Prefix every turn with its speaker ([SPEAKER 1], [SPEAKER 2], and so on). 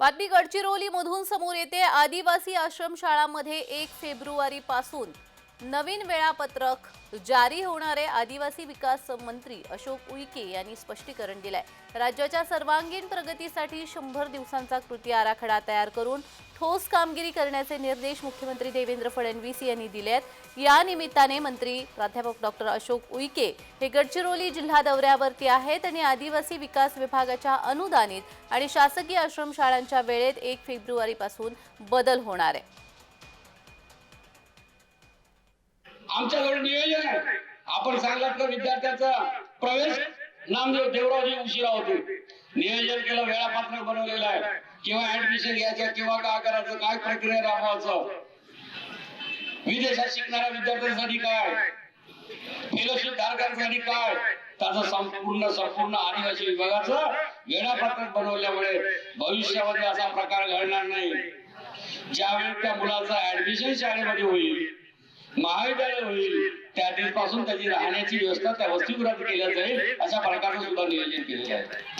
[SPEAKER 1] बातमी गडचिरोली मधून समोर येते. आदिवासी आश्रमशाळांमध्ये एक फेब्रुवारी पासून नवीन वेळापत्रक जारी होणारे आदिवासी विकास मंत्री अशोक उईके यांनी स्पष्टीकरण दिलंय. राज्याच्या सर्वांगीण प्रगतीसाठी शंभर दिवसांचा कृती आराखडा तयार करून ठोस कामगिरी करण्याचे निर्देश मुख्यमंत्री देवेंद्र फडणवीस यांनी दिले आहेत. या निमित्ताने मंत्री प्राध्यापक डॉक्टर अशोक उईके हे गडचिरोली जिल्हा दौऱ्यावरती आहेत आणि आदिवासी विकास विभागाच्या अनुदानित आणि शासकीय आश्रमशाळांच्या वेळेत एक फेब्रुवारीपासून बदल होणार आहे.
[SPEAKER 2] आमच्याकडे नियोजन आहे. आपण सांगलात का प्रवेश नामदेव देवरावजी उशिरा होते. नियोजन केलं वेळापत्रक बनवलेलं आहे. किंवा ऍडमिशन घ्यायचं किंवा काय करायचं काय प्रक्रिया राबवायचं. विदेशात शिकणाऱ्या विद्यार्थ्यांसाठी काय? फेलोशिप धारकांसाठी काय? त्याचं संपूर्ण संपूर्ण आदिवासी विभागाचं वेळापत्रक बनवल्यामुळे भविष्यामध्ये असा प्रकार घडणार नाही. ज्यावेळी त्या मुलाचं ऍडमिशन शाळेमध्ये होईल महाविद्यालय होईल त्या दिवसापासून त्याची राहण्याची व्यवस्था त्या वसतिगृहात केल्या जाईल अशा प्रकारचं सुद्धा नियोजन केलेलं आहे.